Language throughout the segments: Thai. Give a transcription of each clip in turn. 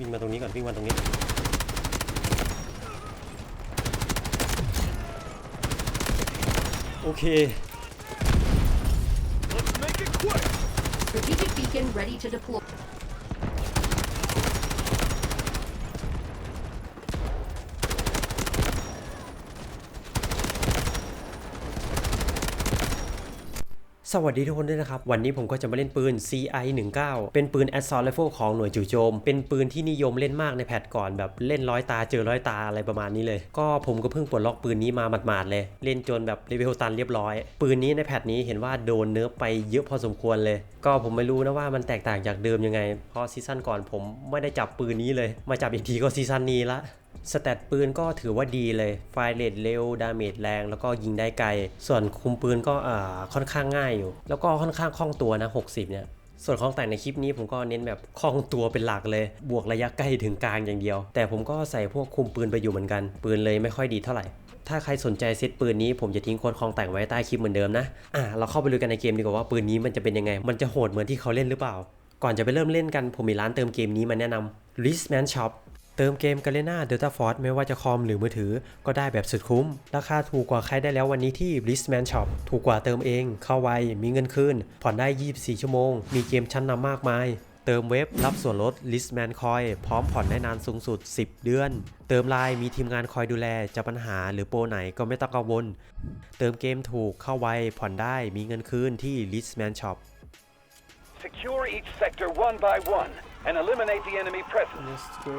วิ่งมาตรงนี้ก่อนวิ่งมาตรงนี้ โอเค Let's make it quick. Strategic beacon ready to deploy. สวัสดีทุกคนด้วยนะครับ วันนี้ผมก็จะมาเล่นปืน CI 19เป็นปืน Assault Rifle ของหน่วยจู่โจม เป็นปืนที่นิยมเล่นมากในแพทก่อนแบบเล่นร้อยตาเจอร้อยตาอะไรประมาณนี้เลย ก็ผมก็เพิ่งปลดล็อกปืนนี้มาหมาดๆเลย เล่นจนแบบเลเวลตันเรียบร้อย ปืนนี้ในแพทนี้เห็นว่าโดนเนิร์ฟไปเยอะพอสมควรเลย ก็ผมไม่รู้นะว่ามันแตกต่างจากเดิมยังไง เพราะซีซั่นก่อนผมไม่ได้จับปืนนี้เลย มาจับอีกทีก็ซีซั่นนี้ละ สเตตปืนก็ถือว่าดีเลย ไฟเรทเร็ว ดาเมจแรง แล้วก็ยิงได้ไกล ส่วนคุมปืนก็ค่อนข้างง่ายอยู่ แล้วก็ค่อนข้างคล่องตัวนะ 60 เนี่ย ส่วนของแต่งในคลิปนี้ผมก็เน้นแบบคล่องตัวเป็นหลักเลย บวกระยะใกล้ถึงกลางอย่างเดียว แต่ผมก็ใส่พวกคุมปืนไปอยู่เหมือนกัน ปืนเลยไม่ค่อยดีเท่าไหร่ ถ้าใครสนใจเซตปืนนี้ผมจะทิ้งโค้ดคลองแต่งไว้ใต้คลิปเหมือนเดิมนะ อะเราเข้าไปดูกันในเกมดีกว่าว่าปืนนี้มันจะเป็นยังไง มันจะโหดเหมือนที่เขาเล่นหรือเปล่า ก่อนจะไปเริ่มเล่นกันผมมีร้านเติมเกมนี้มาแนะนำ Listman Shop เติมเกม g a l e n a Delta Force ไม่ว่าจะคอมหรือมือถือก็ได้แบบสุดคุ้ม ราคาถูกกว่าใครได้แล้ววันนี้ที่ Listman Shop ถูกกว่าเติมเอง เข้าไว มีเงินคืน ผ่อนได้ 24 ชั่วโมง มีเกมชั้นนำมากมาย เติมเว็บรับส่วนลด Listman Coin พร้อมผ่อนได้นานสูงสุด 10 เดือน เติมไลน์มีทีมงานคอยดูแลจะปัญหาหรือโปรไหนก็ไม่ต้องกังวล เติมเกมถูกเข้าไวผ่อนได้มีเงินคืนที่ Listman Shop Secure each sector one by one and eliminate the enemy presence. Let's go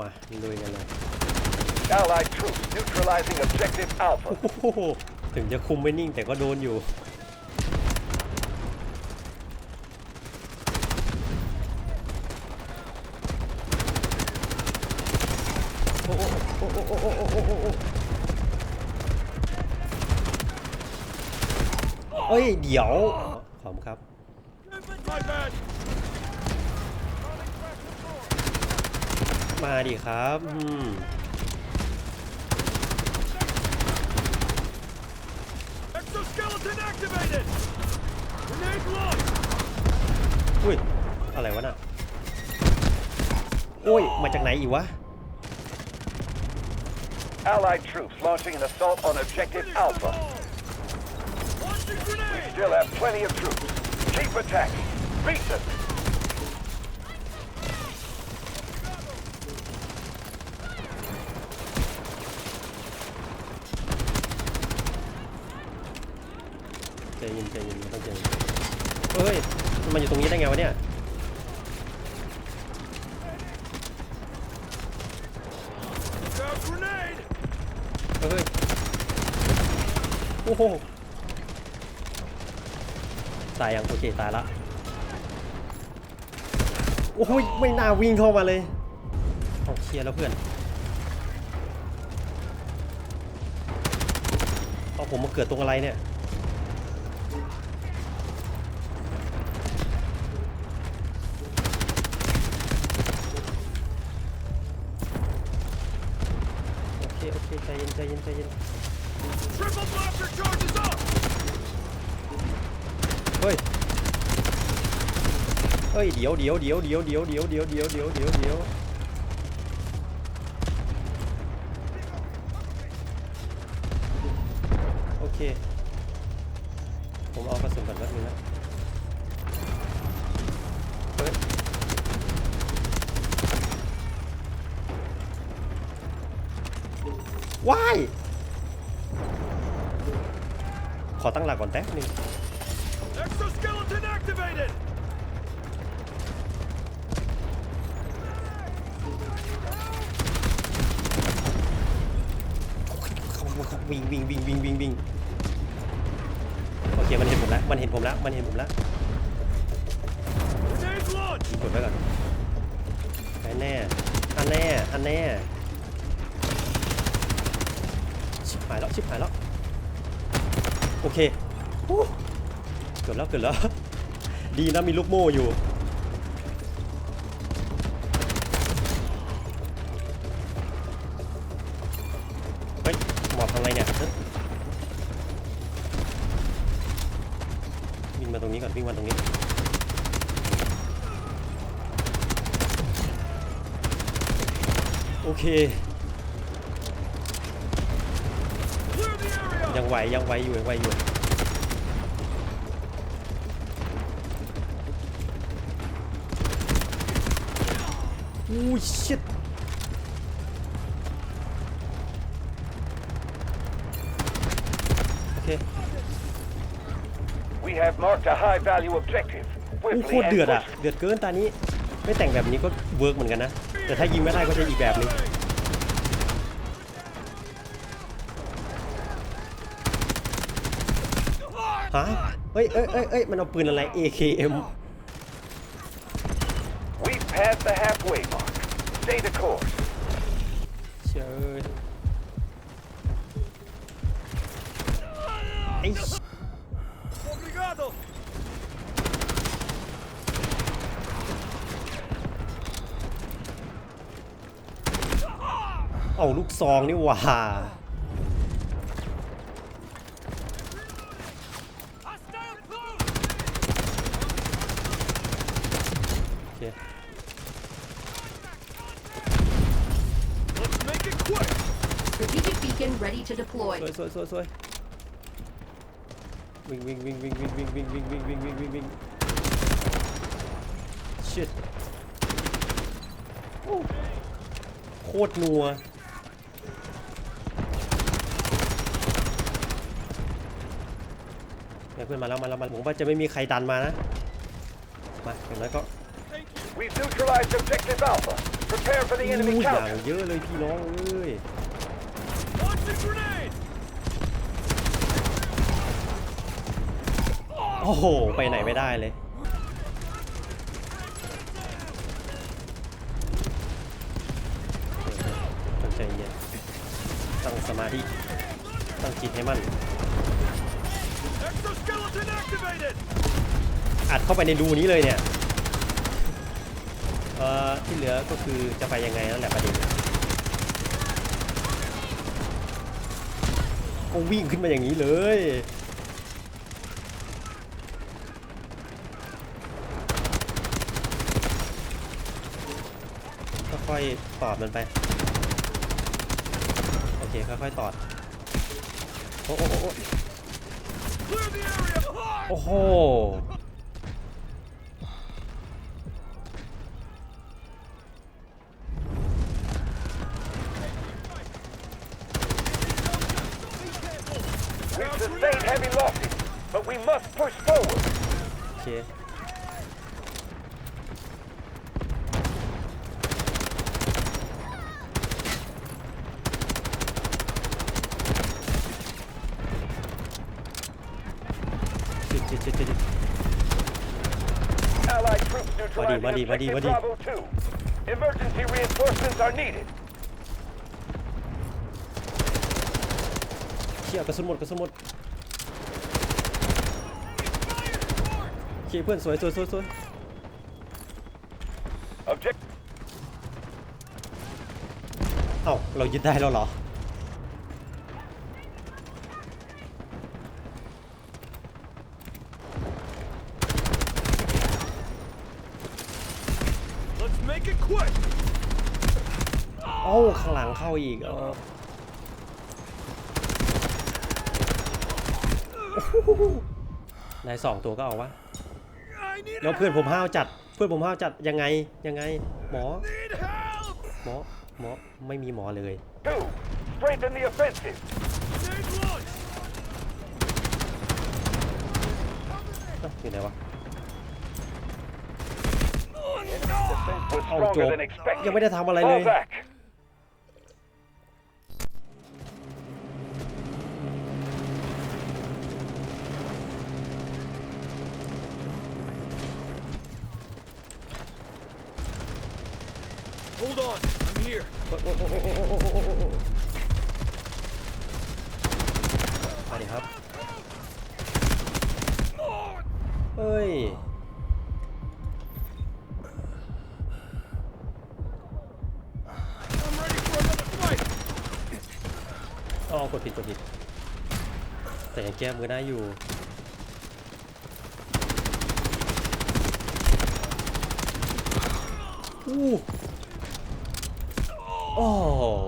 มาลุยกันเลย Allied troops neutralizing objective Alpha. โอ้โหถึงจะคุมไม่นิ่งแต่ก็โดนอยู่ โอ้โหโอ้โหโอ้โหโอ้โหโอ้โหโอ้โหเอ้ย เดี๋ยวขอบคุณครับ My bad. มาดิครับอืม Exoskeleton activated. Grenade launched. อุ้ย อะไรวะน่ะโอ้ย มาจากไหนอีกวะ Allied troops launching an assault on objective Alpha. Launching grenade. Still have plenty of troops. Keep attacking. Beat them. ใจเย็ นใจเย็นไม่ต้องใจเย็นเฮ้ยมันอยู่ตรงนี้ได้ไงวะเนี่ยเฮ้ยโอ้โหตายยังโอเคตายละโอ้โหไม่น่าวิ่งเข้ามาเลยเอาเคลียร์แล้วเพื่อนเอาผมมาเกิดตรงอะไรเนี่ย โอเค โอเค ใจเย็นใจเย็นใจเย็น Triple blaster charges up. เฮ้ย เฮ้ย เดี๋ยวเดี๋ยวเดี๋ยวเดี๋ยวเดี๋ยวเดี๋ยวเดี๋ยวเดี๋ยวเดี๋ยวเดี๋ยวเดี๋ยวโอเค ผมเอากระสุนก่อนแป๊บนึงนะ ว้าย ขอตั้งหลักก่อนแป๊บนึง Exoskeleton activated. วิ่งวิ่งวิ่งวิ่งวิ่งวิ่งโอเค มันเห็นผมแล้ว มันเห็นผมแล้ว มันเห็นผมแล้ว Grenade launched. กดไว้ก่อนอันแน่อันแน่อันแน่ชิบหายแล้วชิบหายแล้วโอเคเกิดแล้วเกิดแล้ว ดีนะมีลูกโม่อยู่เฮ้ยหมอบทางไรเนี่ยเฮ้ยวิ่งมาตรงนี้ก่อนวิ่งมาตรงนี้โอเค ยังไหวยังไหวอยู่ยังไหวอยู่อู้ชิตโอเค We have marked a high value objective. อู้โค Swiftly ตร and เดือดอะ push. เดือดเกินตานี้ ไม่แต่งแบบนี้ก็เวิร์กเหมือนกันนะ แต่ถ้ายิงไม่ได้ก็จะอีกแบบนึง ฮะเอ้ยเอ้ยเอ้ยเอ้ยมันเอาปืนอะไร AKM We've passed the halfway mark. Stay the course. เชยไอ้ Obrigado. เอาลูกซองนี่หว่าโอเค Let's make it quick. Strategic beacon ready to deploy. ส วยสวยสวยสวยวิ่งวิ่งวิ่งวิ่งวิ่งวิ่งวิ่งวิ่งวิ่งวิ่งวิ่งวิ่งวิ่ง shit โอ้โคตรนัวเนี่ยเพื่อนมาแล้วมาแล้วมาผมว่าจะไม่มีใครดันมานะ มาอย่างน้อยก็ We've neutralized objective Alpha. Prepare for the อู้ enemy อย่าง counter. เยอะเลยพี่น้องเอ้ย Launch the grenade. โอ้โห ไปไหนไม่ได้เลย ตั้งใจเย็นตั้งสมาธิ ตั้งจิตให้มั่น Exoskeleton activated. อัดเข้าไปในรูนี้เลยเนี่ย เอ่อ ที่เหลือก็คือจะไปยังไงนั่นแหละประเด็นก็วิ่งขึ้นมาอย่างนี้เลย อยๆตอดมันไป โอเค ค่อยๆตอด โอ้โอ้โอ้โอ้ Clear the area. โอ้โห We've sustained heavy losses, but we must push forward. โอเค ชิดชิดชิดชิด Allied troops neutralizing Buddy, buddy, buddy, objective buddy. Bravo 2. Emergency reinforcements are needed. เชี่ยกระสุนหมดกระสุนหมดโอเคเพื่อนสวยสวยสวยสวย Object เอ้าเรายึดได้แล้วเหรอ Let's make it quick. เอ้ข้างหลังเข้าอีกเออได้สองตัวก็เอาวะแล้วเพื่อนผมห้าวจัด เพื่อนผมห้าวจัดยังไงยังไง หมอ หมอ หมอ ไม่มีหมอเลย อยู่ไหนวะ เอาจบยังไม่ได้ทำอะไรเลยไปดิครับ เฮ้ย อกดผิดกดผิด แต่ยังแก้มือได้อยู่ อู้โอ้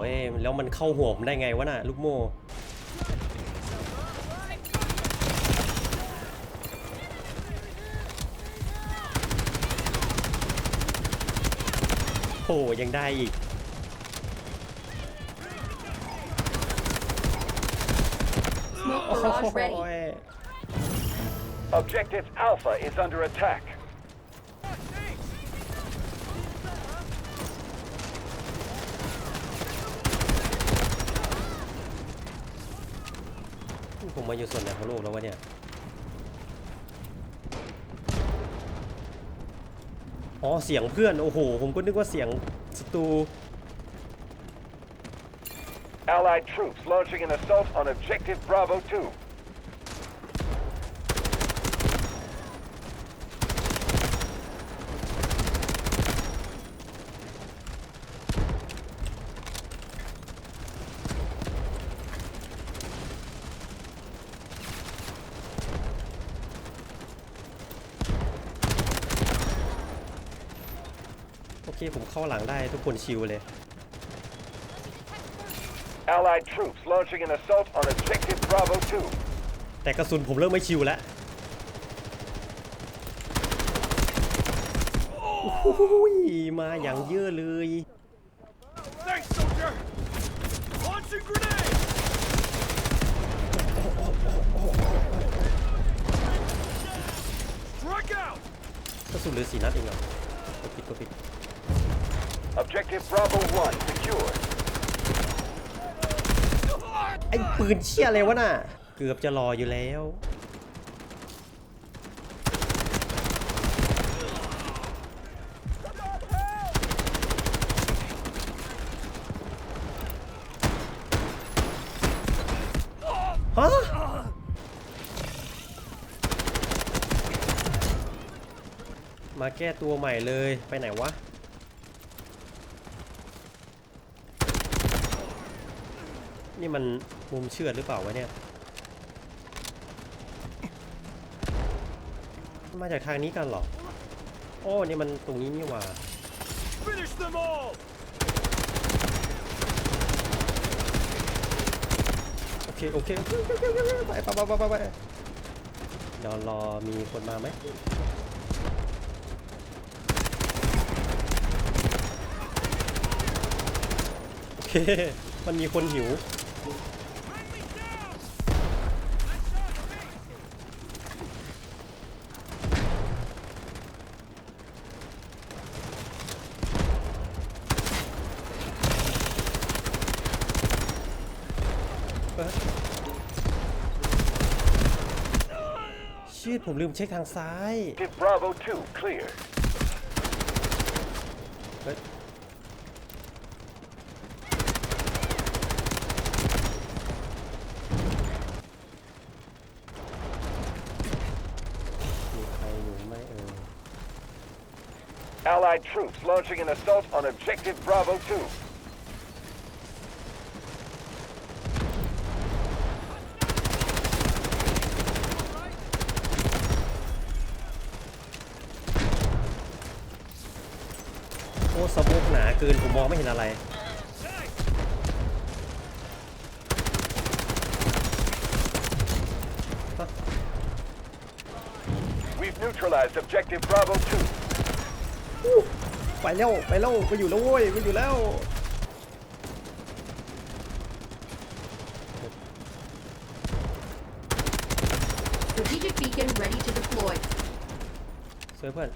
เอ้แล้วมันเข้าหัวผมได้ไงวะน่ะ ลูกโมโอ้ยังได้อีก Smoke โอ้ barrage โห ready. Objective Alpha is under attack. ผมมาอยู่ส่วนไหนของโลกแล้ววะเนี่ย อ๋อ เสียงเพื่อน โอ้โห ผมก็นึกว่าเสียงศัตรู Allied troops launching an assault on Objective Bravo 2. โอเค ผมเข้าหลังได้ทุกคนชิวเลย Allied troops launching an assault on Objective Bravo 2. แต่กระสุนผมเริ่มไม่ชิวแล้ว โอ้โหมาอย่างเยอะเลย Thanks, soldier! Launching grenade! Strike out! กระสุนเหลือสี่นัดเองเหรอ กดปิดกดปิด Objective Bravo 1 secured. ไอ้ปืนเชี่ยอะไรวะน่ะ เกือบจะรออยู่แล้ว ฮะ มาแก้ตัวใหม่เลยไปไหนวะนี่มัน มุมเชือดหรือเปล่าวะเนี่ย มาจากทางนี้กันเหรอ โอ้นี่มันตรงนี้นี่หว่า Finish them all! โอเคโอเคโอเคโอเค โอเค ไปไปไปไปไปเดี๋ยวรอมีคนมาไหมโอเค มันมีคนหิว ผมลืมเช็คทางซ้าย Objective Bravo 2 clear. เฮ้ยมีใครอยู่ไหมเออ Allied troops launching an assault on Objective Bravo 2. โอ้สโมกหนา เกินผมมองไม่เห็นอะไร We've neutralized Objective Bravo 2. ไปแล้วไปแล้วไปอยู่แล้วเว้ยไปอยู่แล้ว Strategic beacon ready to deploy. เซิร์ฟเพื่อน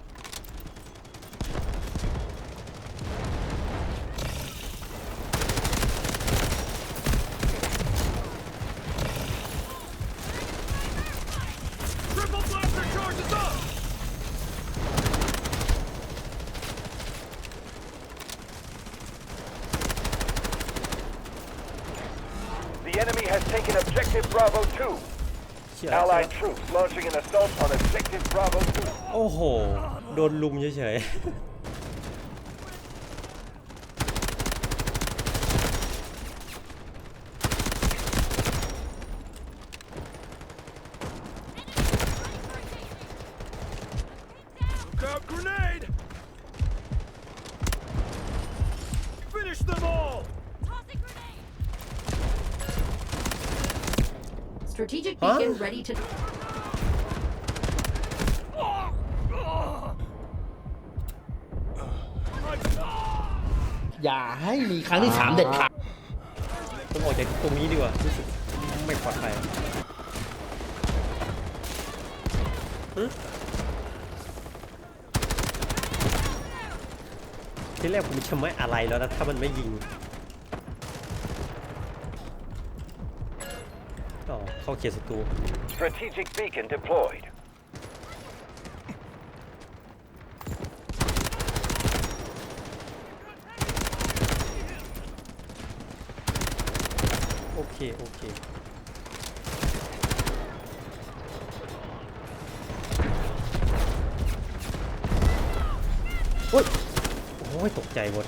The enemy has taken Objective Bravo 2. เชี่ย Allied troops launching an assault on Objective Bravo 2. โอ้โห โดนลุมเฉย Look Strategic Huh? beacon ready to. อย่าให้มีครั้งที่สามเด็ดขาดต้องออกจากตรงนี้ดีกว่ารู้สึกไม่ปลอดภัยฮึที่แรกผมจะไม่อะไรแล้วนะ ถ้ามันไม่ยิง อ๋อเข้าเขียนศัตรู Strategic beacon deployed. โอเค โอเค โอ้ย โอ้ย ตกใจหมด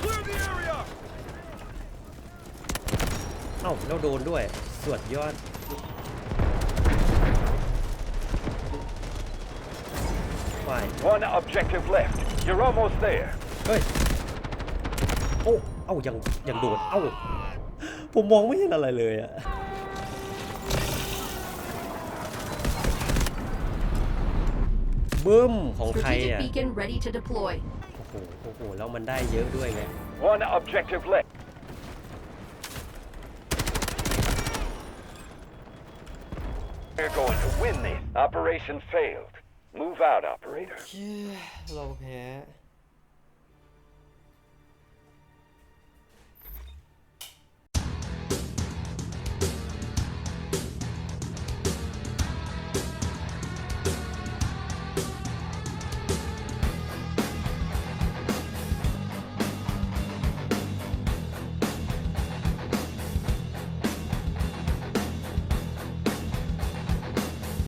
Clear the area! เอ้าแล้วโดนด้วยสวดยอดวาย One objective left. You're almost there. เฮ้ย โอ้ เอ้า ยัง ยังโดดเอ้า ผมมองไม่เห็นอะไรเลยอะบึ้มของใคร Strategic อะ beacon ready to deploy. โอ้โห โอ้โห แล้วมันได้เยอะด้วยไง One objective left. We're going to win this. Operation failed. Move out, operator. เราแพ้